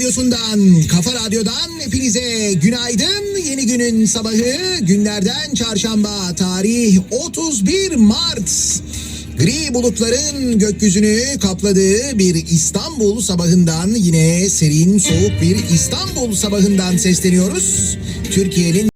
Radyosundan, kafa radyodan hepinize günaydın. Yeni günün sabahı günlerden çarşamba tarih 31 Mart. Gri bulutların gökyüzünü kapladığı bir İstanbul sabahından yine serin soğuk bir İstanbul sabahından sesleniyoruz. Türkiye'nin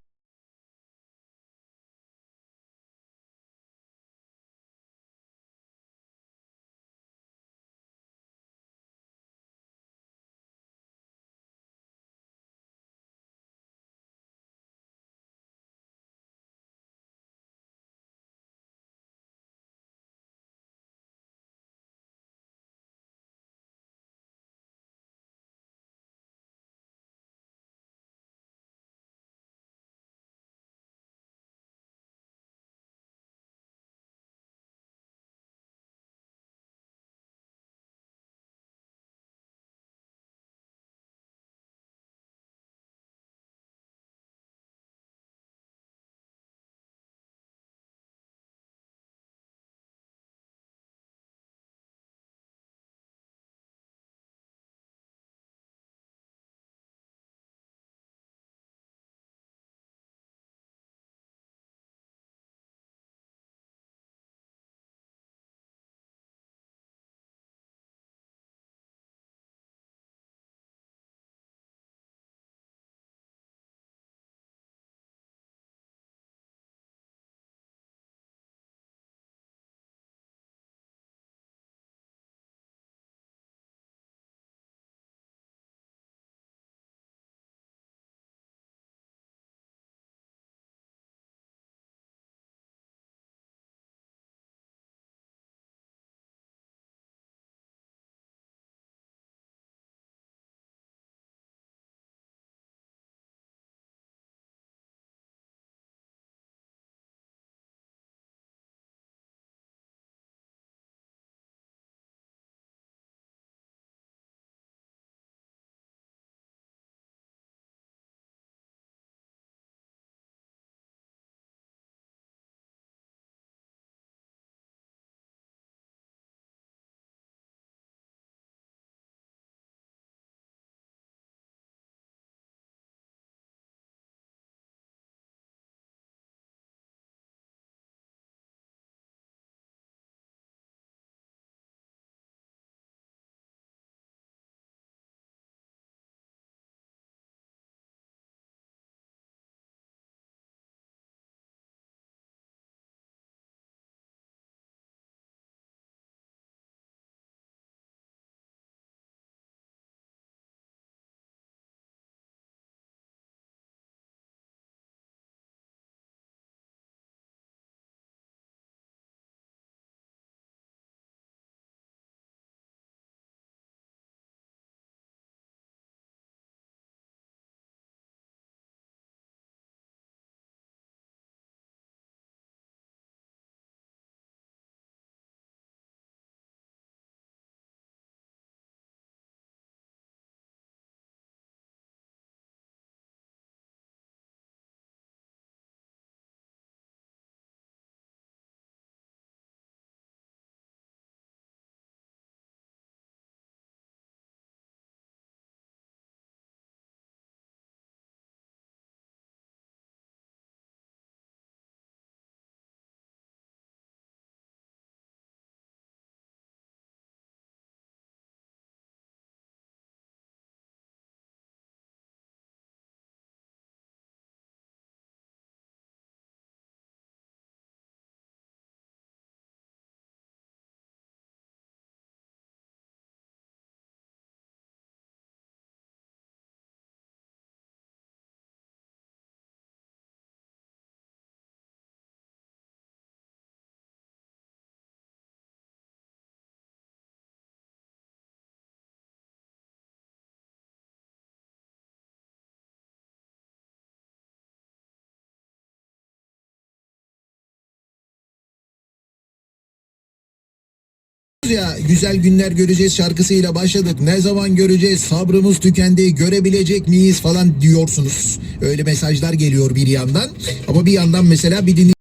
ya güzel günler göreceğiz şarkısıyla başladık. Ne zaman göreceğiz? Sabrımız tükendi. Görebilecek miyiz falan diyorsunuz. Öyle mesajlar geliyor bir yandan. Ama bir yandan mesela bir dinleyici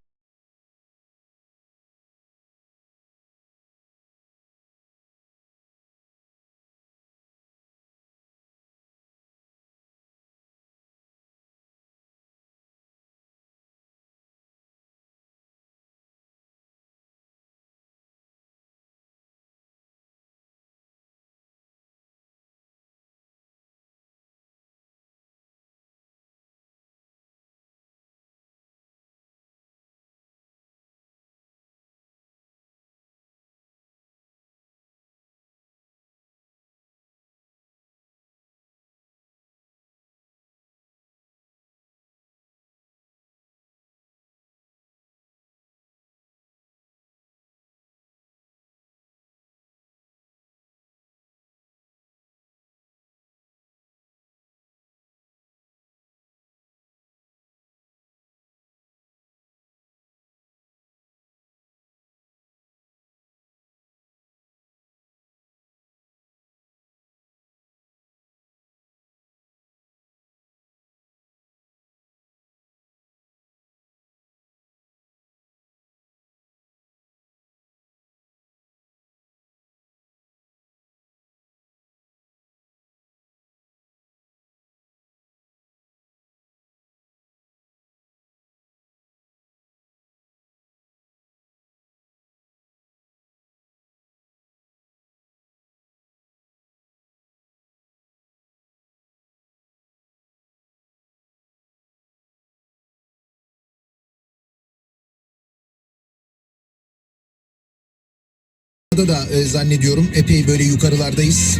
da e, zannediyorum epey böyle yukarılardayız.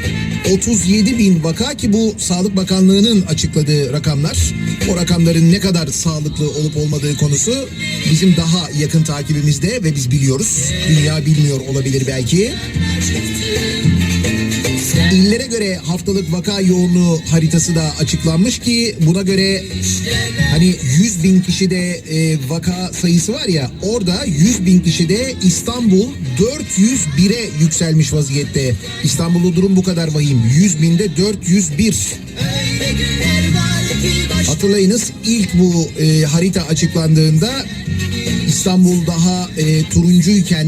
37 bin vaka ki bu Sağlık Bakanlığı'nın açıkladığı rakamlar. O rakamların ne kadar sağlıklı olup olmadığı konusu bizim daha yakın takibimizde ve biz biliyoruz. Dünya bilmiyor olabilir belki. İllere göre haftalık vaka yoğunluğu haritası da açıklanmış ki buna göre hani 100 bin kişide e, vaka sayısı var ya orada 100 bin kişide İstanbul 401'e yükselmiş vaziyette. İstanbul'da durum bu kadar vahim. 100 binde 401. Hatırlayınız ilk bu e, harita açıklandığında İstanbul daha e, turuncuyken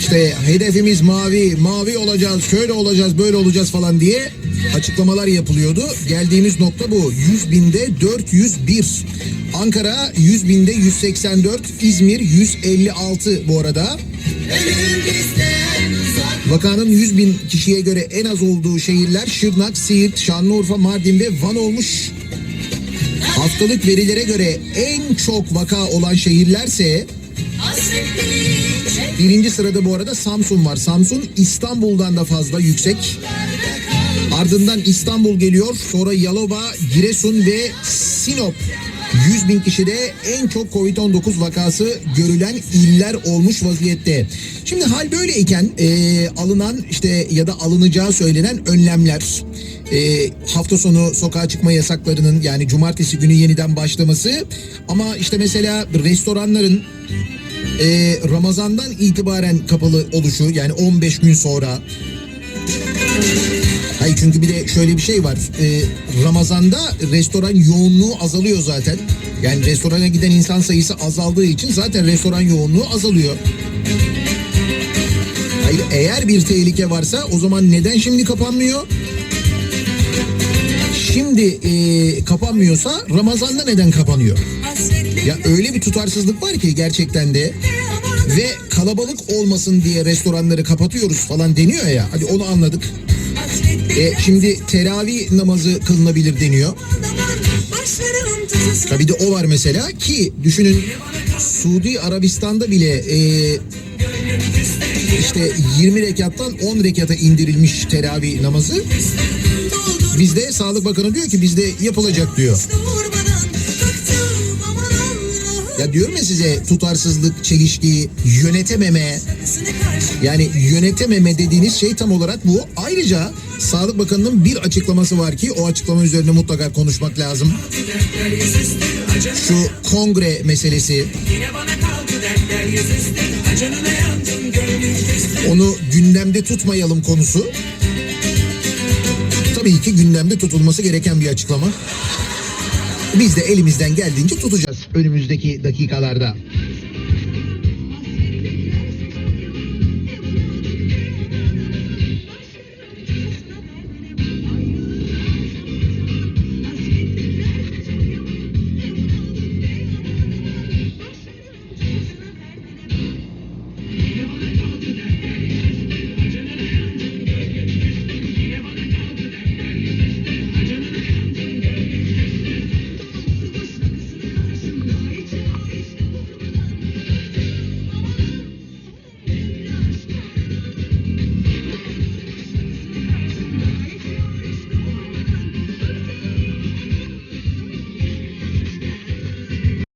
işte hedefimiz mavi, mavi olacağız, şöyle olacağız, böyle olacağız falan diye açıklamalar yapılıyordu. Geldiğimiz nokta bu. 100 binde 401. Ankara 100 binde 184, İzmir 156 bu arada. Vakanın 100 bin kişiye göre en az olduğu şehirler Şırnak, Siirt, Şanlıurfa, Mardin ve Van olmuş. Haftalık verilere göre en çok vaka olan şehirlerse Birinci sırada bu arada Samsun var. Samsun İstanbul'dan da fazla yüksek. Ardından İstanbul geliyor. Sonra Yalova, Giresun ve Sinop. 100 bin kişide en çok Covid-19 vakası görülen iller olmuş vaziyette. Şimdi hal böyleyken e, alınan işte ya da alınacağı söylenen önlemler e, hafta sonu sokağa çıkma yasaklarının yani cumartesi günü yeniden başlaması ama işte mesela restoranların e, Ramazan'dan itibaren kapalı oluşu yani 15 gün sonra Hayır çünkü bir de şöyle bir şey var. E, Ramazan'da restoran yoğunluğu azalıyor zaten. Yani restorana giden insan sayısı azaldığı için zaten restoran yoğunluğu azalıyor. Hayır eğer bir tehlike varsa o zaman neden şimdi kapanmıyor? Şimdi e, kapanmıyorsa Ramazan'da neden kapanıyor? Ya öyle bir tutarsızlık var ki gerçekten de ve kalabalık olmasın diye restoranları kapatıyoruz falan deniyor ya. Hadi onu anladık. E, şimdi teravih namazı kılınabilir deniyor. Tabii de o var mesela ki düşünün Suudi Arabistan'da bile e, işte 20 rekattan 10 rekata indirilmiş teravih namazı. Bizde Sağlık Bakanı diyor ki bizde yapılacak diyor. Ya diyorum ya size tutarsızlık, çelişki, yönetememe. Yani yönetememe dediğiniz şey tam olarak bu. Ayrıca Sağlık Bakanı'nın bir açıklaması var ki o açıklama üzerine mutlaka konuşmak lazım. Şu kongre meselesi. Onu gündemde tutmayalım konusu. Tabii ki gündemde tutulması gereken bir açıklama. Biz de elimizden geldiğince tutacağız önümüzdeki dakikalarda.